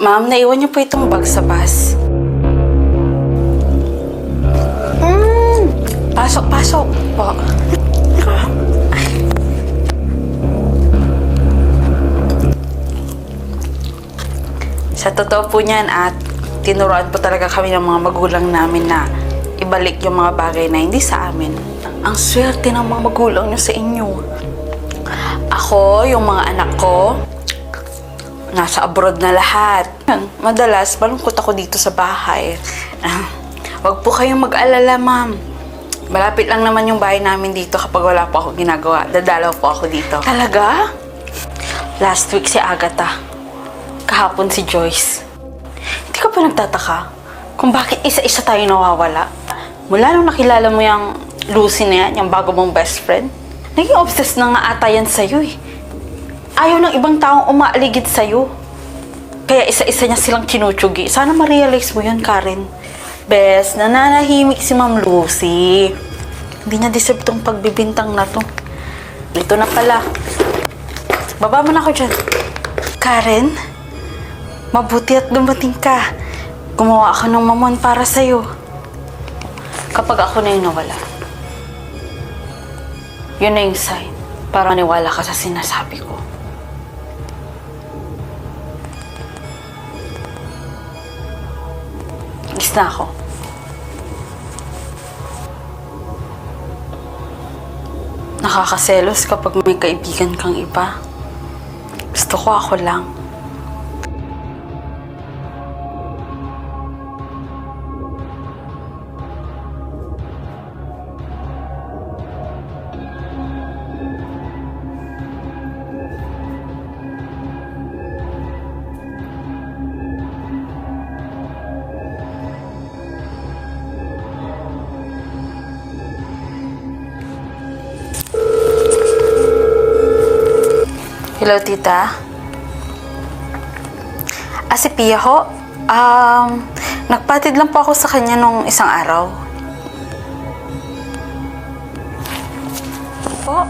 Ma'am, naiwan niyo po itong bag sa bus. Mm, pasok, pasok po. Sa totoo po niyan at tinuruan po talaga kami ng mga magulang namin na ibalik yung mga bagay na hindi sa amin. Ang swerte ng mga magulang niyo sa inyo. Ako, yung mga anak ko, nasa abroad na lahat. Madalas, malungkot ako dito sa bahay. Ah, Huwag po kayong mag-alala, ma'am. Malapit lang naman yung bahay namin dito kapag wala po ako ginagawa. Dadalaw po ako dito. Talaga? Last week si Agatha. Kahapon si Joyce. Hindi ka pa nagtataka kung bakit isa-isa tayo nawawala? Mula nung nakilala mo yung Lucy na yan, yung bago mong best friend, naging obsessed na nga ata yan sa'yo eh. Ayaw ng ibang taong umaaligid sa'yo. Kaya isa-isa niya silang tinutsugi. Sana ma-realize mo yun, Karen. Bes, nananahimik si Ma'am Lucy. Hindi niya deserve tong pagbibintang na to. Dito na pala. Baba mo na ako dyan. Karen, mabuti at dumating ka. Gumawa ako ng mamon para sa'yo. Kapag ako na yung nawala, yun na yung sign para maniwala ka sa sinasabi ko. Gis na ako. Nakakaselos kapag may kaibigan kang iba. Gusto ko ako lang. Hello, tita. Ah, si Pia ho. Um, nagpatid lang po ako sa kanya nung isang araw. Po?